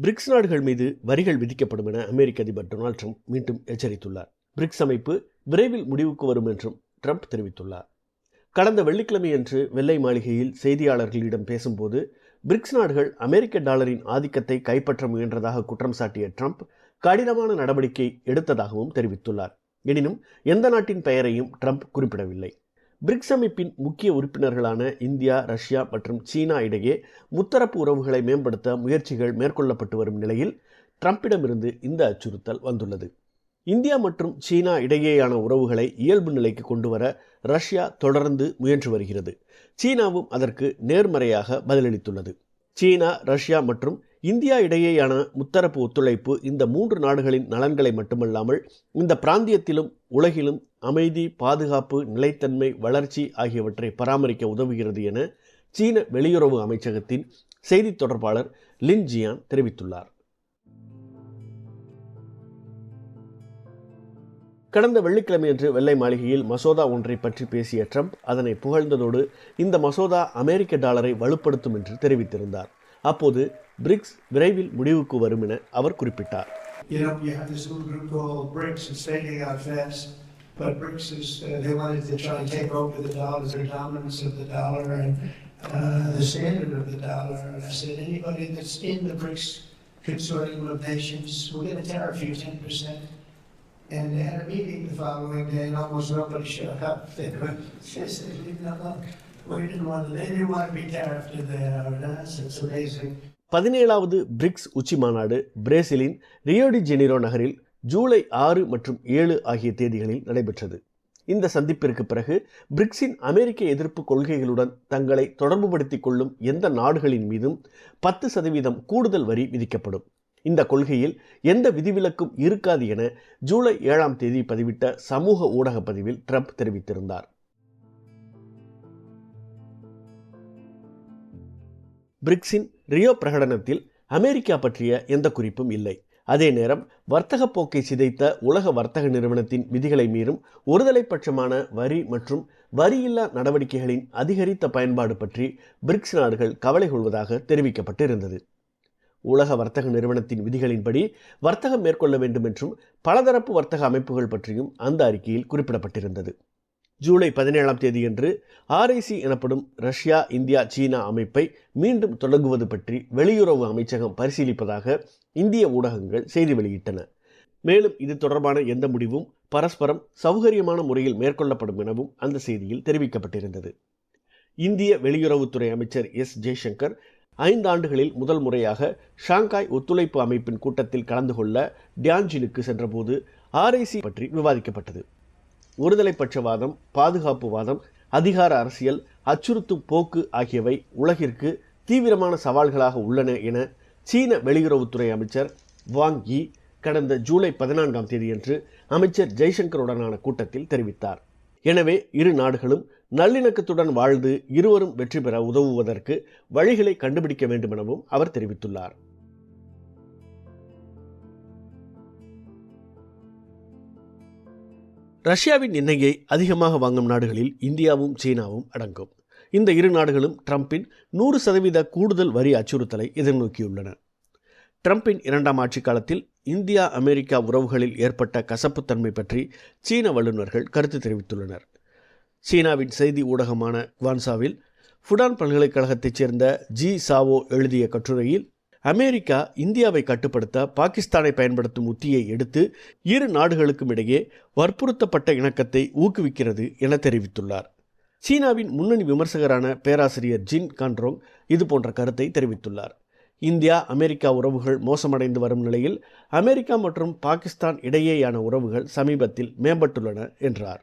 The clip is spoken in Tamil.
பிரிக்ஸ் நாடுகள் மீது வரிகள் விதிக்கப்படும் என அமெரிக்க அதிபர் டொனால்ட் ட்ரம்ப் மீண்டும் எச்சரித்துள்ளார். பிரிக்ஸ் அமைப்பு விரைவில் முடிவுக்கு வரும் என்றும் ட்ரம்ப் தெரிவித்துள்ளார். கடந்த வெள்ளிக்கிழமையன்று வெள்ளை மாளிகையில் செய்தியாளர்களிடம் பேசும்போது பிரிக்ஸ் நாடுகள் அமெரிக்க டாலரின் ஆதிக்கத்தை கைப்பற்ற முயன்றதாக குற்றம் சாட்டிய ட்ரம்ப் கடினமான நடவடிக்கை எடுத்ததாகவும் தெரிவித்துள்ளார். எனினும் எந்த நாட்டின் பெயரையும் ட்ரம்ப் குறிப்பிடவில்லை. பிரிக்ஸ் அமைப்பின் முக்கிய உறுப்பினர்களான இந்தியா ரஷ்யா மற்றும் சீனா இடையே முத்தரப்பு உறவுகளை மேம்படுத்த முயற்சிகள் மேற்கொள்ளப்பட்டு வரும் நிலையில் ட்ரம்பிடமிருந்து இந்த அச்சுறுத்தல் வந்துள்ளது. இந்தியா மற்றும் சீனா இடையேயான உறவுகளை இயல்பு நிலைக்கு கொண்டு வர ரஷ்யா தொடர்ந்து முயன்று வருகிறது. சீனாவும் அதற்கு நேர்மறையாக பதிலளித்துள்ளது. சீனா ரஷ்யா மற்றும் இந்தியா இடையேயான முத்தரப்பு ஒத்துழைப்பு இந்த மூன்று நாடுகளின் நலன்களை மட்டுமல்லாமல் இந்த பிராந்தியத்திலும் உலகிலும் அமைதி பாதுகாப்பு நிலைத்தன்மை வளர்ச்சி ஆகியவற்றை பராமரிக்க உதவுகிறது என சீன வெளியுறவு அமைச்சகத்தின் செய்தித் தொடர்பாளர் லின் ஜியான் தெரிவித்துள்ளார். கடந்த வெள்ளிக்கிழமையன்று வெள்ளை மாளிகையில் மசோதா ஒன்றை பற்றி பேசிய ட்ரம்ப் அதனை புகழ்ந்ததோடு இந்த மசோதா அமெரிக்க டாலரை வலுப்படுத்தும் என்று தெரிவித்திருந்தார். அப்போது பிரிக்ஸ் விரைவில் முடிவுக்கு வரும் என அவர் குறிப்பிட்டார். You know, you have this little group called BRICS that's fading out fast. But BRICS is, uh, they wanted to try and take over the dollar, the dominance of the dollar and uh, the standard of the dollar. And I said, anybody that's in the BRICS consortium of nations, we're going to tariff you 10%. And they had a meeting the following day, and almost nobody showed up. They were just, leave it alone. We didn't want, they didn't want to be tariffed in there. That's, it's amazing. பதினேழாவது பிரிக்ஸ் உச்சி மாநாடு பிரேசிலின் ரியோடி ஜெனிரோ நகரில் ஜூலை ஆறு மற்றும் ஏழு ஆகிய தேதிகளில் நடைபெற்றது. இந்த சந்திப்பிற்கு பிறகு பிரிக்ஸின் அமெரிக்க எதிர்ப்பு கொள்கைகளுடன் தங்களை தொடர்புபடுத்திக் கொள்ளும் எந்த நாடுகளின் மீதும் பத்து சதவீதம் கூடுதல் வரி விதிக்கப்படும். இந்த கொள்கையில் எந்த விதிவிலக்கும் இருக்காது என ஜூலை ஏழாம் தேதி பதிவிட்ட சமூக ஊடக பதிவில் ட்ரம்ப் தெரிவித்திருந்தார். பிரிக்ஸின் ரியோ பிரகடனத்தில் அமெரிக்கா பற்றிய எந்த குறிப்பும் இல்லை. அதே நேரம் வர்த்தக போக்கை சிதைத்த உலக வர்த்தக நிறுவனத்தின் விதிகளை மீறும் ஒருதலைப்பட்சமான வரி மற்றும் வரியில்லா நடவடிக்கைகளின் அதிகரித்த பயன்பாடு பற்றி பிரிக்ஸ் நாடுகள் கவலை கொள்வதாக தெரிவிக்கப்பட்டிருந்தது. உலக வர்த்தக நிறுவனத்தின் விதிகளின்படி வர்த்தகம் மேற்கொள்ள வேண்டும் என்றும் பலதரப்பு வர்த்தக அமைப்புகள் பற்றியும் அந்த அறிக்கையில் குறிப்பிடப்பட்டிருந்தது. ஜூலை பதினேழாம் தேதியன்று ஆர்ஐசி எனப்படும் ரஷ்யா இந்தியா சீனா அமைப்பை மீண்டும் தொடங்குவது பற்றி வெளியுறவு அமைச்சகம் பரிசீலிப்பதாக இந்திய ஊடகங்கள் செய்தி வெளியிட்டன. மேலும் இது தொடர்பான எந்த முடிவும் பரஸ்பரம் சௌகரியமான முறையில் மேற்கொள்ளப்படும் எனவும் அந்த செய்தியில் தெரிவிக்கப்பட்டிருந்தது. இந்திய வெளியுறவுத்துறை அமைச்சர் எஸ். ஜெய்சங்கர் ஐந்து ஆண்டுகளில் முதல் முறையாக ஷாங்காய் ஒத்துழைப்பு அமைப்பின் கூட்டத்தில் கலந்து கொள்ள டியான்ஜினுக்கு சென்றபோது ஆர்ஐசி பற்றி விவாதிக்கப்பட்டது. ஒருதலை பட்சவாதம் பாதுகாப்புவாதம் அதிகார அரசியல் அச்சுறுத்தும் போக்கு ஆகியவை உலகிற்கு தீவிரமான சவால்களாக உள்ளன என சீன வெளியுறவுத்துறை அமைச்சர் வாங் யி கடந்த ஜூலை பதினான்காம் தேதியன்று அமைச்சர் ஜெய்சங்கருடனான கூட்டத்தில் தெரிவித்தார். எனவே இரு நாடுகளும் நல்லிணக்கத்துடன் வாழ்ந்து இருவரும் வெற்றி பெற உதவுவதற்கு வழிகளை கண்டுபிடிக்க வேண்டுமெனவும் அவர் தெரிவித்துள்ளார். ரஷ்யாவின் எண்ணெயை அதிகமாக வாங்கும் நாடுகளில் இந்தியாவும் சீனாவும் அடங்கும். இந்த இரு நாடுகளும் ட்ரம்பின் நூறு சதவீத கூடுதல் வரி அச்சுறுத்தலை எதிர்நோக்கியுள்ளன. ட்ரம்பின் இரண்டாம் ஆட்சி காலத்தில் இந்தியா அமெரிக்கா உறவுகளில் ஏற்பட்ட கசப்புத்தன்மை பற்றி சீன வல்லுநர்கள் கருத்து தெரிவித்துள்ளனர். சீனாவின் செய்தி ஊடகமான குவான்சாவில் ஃபுடான் பல்கலைக்கழகத்தைச் சேர்ந்த ஜி சாவோ எழுதிய கட்டுரையில் அமெரிக்கா இந்தியாவை கட்டுப்படுத்த பாகிஸ்தானை பயன்படுத்தும் உத்தியை எடுத்து இரு நாடுகளுக்கும் இடையே வற்புறுத்தப்பட்ட இணக்கத்தை ஊக்குவிக்கிறது என தெரிவித்துள்ளார். சீனாவின் முன்னணி விமர்சகரான பேராசிரியர் ஜின் கான்ட்ரோங் இது போன்ற கருத்தை தெரிவித்துள்ளார். இந்தியா அமெரிக்கா உறவுகள் மோசமடைந்து வரும் நிலையில் அமெரிக்கா மற்றும் பாகிஸ்தான் இடையேயான உறவுகள் சமீபத்தில் மேம்பட்டுள்ளன என்றார்.